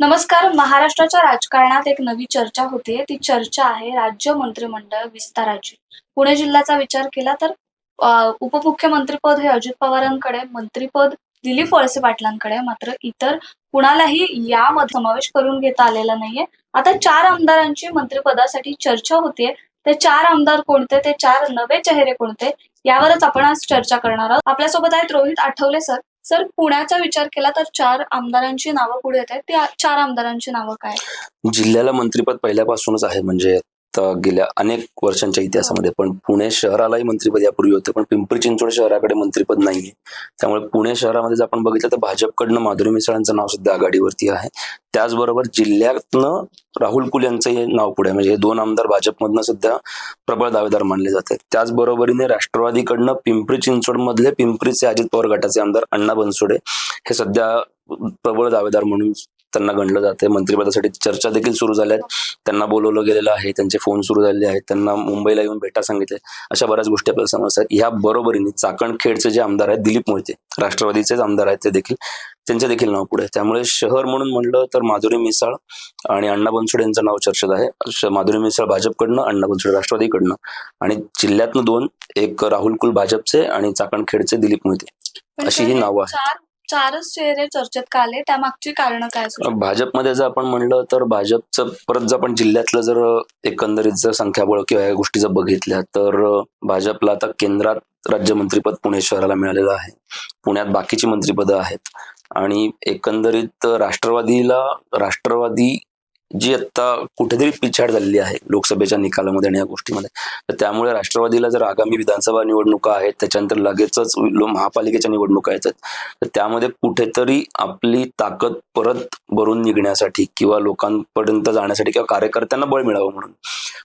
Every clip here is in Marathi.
नमस्कार. महाराष्ट्राच्या राजकारणात एक नवी चर्चा होते. ती चर्चा आहे राज्य मंत्रिमंडळ विस्ताराची. पुणे जिल्ह्याचा विचार केला तर उपमुख्यमंत्रीपद हे अजित पवारांकडे मंत्रीपद दिलीप वळसे पाटलांकडे मात्र इतर कुणालाही यामध्ये समावेश करून घेता आलेला नाहीये. आता चार आमदारांची मंत्रिपदासाठी चर्चा होतीये ते चार आमदार कोणते? ते चार नवे चेहरे कोणते? यावरच आपण आज चर्चा करणार आहोत. आपल्यासोबत आहेत रोहित आठवले सर. सर पुण्याचा विचार केला तर चार आमदारांची नावं पुढे येत आहेत. त्या चार आमदारांची नावं काय जिल्ह्याला मंत्रिपद पहिल्यापासूनच आहे म्हणजे गेल्या अनेक वर्षांच्या इतिहासामध्ये पण पुणे शहरालाही मंत्रीपद यापूर्वी होते पण पिंपरी चिंचवड शहराकडे मंत्रीपद नाहीये. त्यामुळे पुणे शहरामध्ये जर आपण बघितलं तर भाजपकडनं माधुरी मिसळांचं नाव सुद्धा आघाडीवरती आहे. त्याचबरोबर जिल्ह्यातनं राहुल कुल यांचं हे नाव पुढे म्हणजे हे दोन आमदार भाजपमधनं सध्या प्रबळ दावेदार मानले जात आहेत. त्याचबरोबरीने राष्ट्रवादीकडनं पिंपरी चिंचवडमधले पिंपरीचे अजित पवार गटाचे आमदार अण्णा बनसोडे हे सध्या प्रबळ दावेदार म्हणून त्यांना गणलं जाते मंत्रिपदासाठी चर्चा देखील सुरू झाल्या आहेत त्यांना बोलवलं गेलेलं आहे. त्यांचे फोन सुरू झालेले आहेत. त्यांना मुंबईला येऊन भेटा सांगितले अशा बऱ्याच गोष्टी आपल्याला समजतात. ह्या बरोबरीने चाकणखेडचे जे आमदार आहेत दिलीप मोहिते राष्ट्रवादीचेच आमदार आहेत ते देखील. त्यांचे देखील नाव पुढे. त्यामुळे शहर म्हणून म्हणलं तर माधुरी मिसाळ आणि अण्णा बनसोडे यांचं नाव चर्चेत आहे. माधुरी मिसाळ भाजपकडनं अण्णा बनसोडे राष्ट्रवादीकडनं आणि जिल्ह्यातनं दोन एक राहुल कुल भाजपचे आणि चाकणखेडचे दिलीप मोहिते. अशी हे नावं आहेत. चारच चेहरे चर्चेत का आले? त्यामागची कारण काय असू शकतात? भाजपमध्ये जर आपण म्हणलं तर भाजपचं परत जर आपण जिल्ह्यातलं जर एकंदरीत जर संख्याबळ किंवा या गोष्टी जर बघितल्या तर भाजपला आता केंद्रात राज्यमंत्रीपद पुणे शहराला मिळालेलं आहे. पुण्यात बाकीची मंत्रीपदं आहेत. आणि एकंदरीत राष्ट्रवादीला राष्ट्रवादी जी आता कुठेतरी पिछाड झालेली आहे लोकसभेच्या निकालामध्ये आणि या गोष्टीमध्ये. तर त्यामुळे राष्ट्रवादीला जर आगामी विधानसभा निवडणुका आहेत त्याच्यानंतर लगेचच महापालिकेच्या निवडणुका येतात. तर त्यामध्ये कुठेतरी आपली ताकद परत भरून निघण्यासाठी किंवा लोकांपर्यंत जाण्यासाठी किंवा कार्यकर्त्यांना बळ मिळावं म्हणून.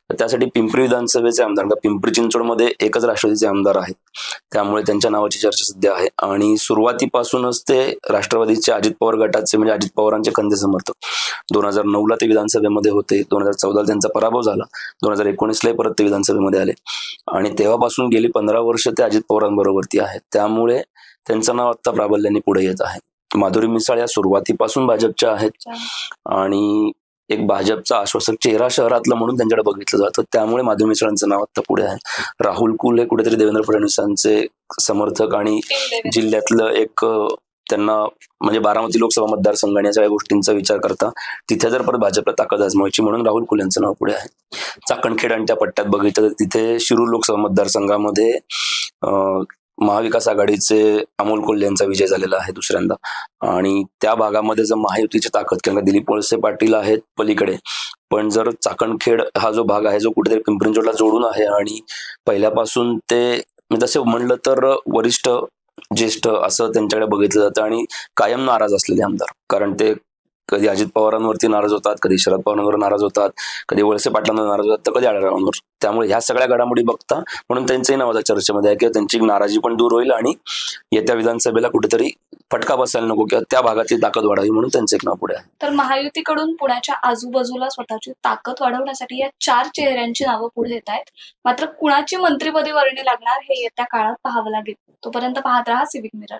तर त्यासाठी पिंपरी विधानसभेचे आमदार का पिंपरी चिंचवडमध्ये एकच राष्ट्रवादीचे आमदार आहेत. त्यामुळे त्यांच्या नावाची चर्चा सध्या आहे. आणि सुरुवातीपासूनच ते राष्ट्रवादीचे अजित पवार गटाचे म्हणजे अजित पवारांचे कंदे समर्थक. दोन हजार नऊला ते विधानसभेमध्ये होते. दोन हजार चौदाला त्यांचा पराभव झाला. दोन हजार एकोणीसलाही परत ते विधानसभेमध्ये आले. आणि तेव्हापासून गेली पंधरा वर्ष ते अजित पवारांबरोबरती आहेत. त्यामुळे त्यांचं नाव आता प्राबल्याने पुढे येत आहे. माधुरी मिसाळ या सुरुवातीपासून भाजपच्या आहेत. आणि एक भाजपचा आश्वासक चेहरा शहरातला म्हणून त्यांच्याकडे बघितलं जातं. त्यामुळे माधुरी मिसाळांचं नाव आता पुढे आहे. राहुल कुल हे कुठेतरी देवेंद्र फडणवीसांचे समर्थक आणि. जिल्ह्यातलं एक त्यांना म्हणजे बारामती लोकसभा मतदारसंघ आणि या सगळ्या गोष्टींचा विचार करता तिथे जर परत भाजपला ताकद आजमावायची म्हणून राहुल कुल यांचं नाव पुढे आहे. चाकणखेड आणि त्या पट्ट्यात बघितलं तर तिथे शिरूर लोकसभा मतदारसंघामध्ये महाविकास आघाडीचे अमोल कोल्हे यांचा विजय झालेला आहे दुसऱ्यांदा. आणि त्या भागामध्ये जर महायुतीची ताकद किंवा दिलीप वळसे पाटील आहेत पलीकडे पण जर चाकणखेड हा जो भाग आहे जो कुठेतरी पिंपरींचोडला जोडून आहे आणि पहिल्यापासून ते जसे म्हणलं तर वरिष्ठ ज्येष्ठ असं त्यांच्याकडे बघितलं जातं आणि कायम नाराज असलेले आमदार. कारण ते कधी अजित पवारांवरती नाराज होतात कधी शरद पवारांवर नाराज होतात कधी वळसे पाटलांवर नाराज होतात तर कधी आढळरावांवर त्यामुळे ह्या सगळ्या घडामोडी बघता म्हणून त्यांचंही नाव आता चर्चेमध्ये आहे किंवा त्यांची नाराजी पण दूर होईल आणि येत्या विधानसभेला कुठेतरी फटका बसायला नको किंवा त्या भागातली ताकद वाढावी म्हणून त्यांचं एक नाव पुढे आहे. तर महायुतीकडून पुण्याच्या आजूबाजूला स्वतःची ताकद वाढवण्यासाठी या चार चेहऱ्यांची नावं पुढे येत आहेत. मात्र कुणाची मंत्रिपदी वर्णी लागणार हे येत्या काळात पाहावं लागेल. तोपर्यंत पाहत राहा सिविक मिरर.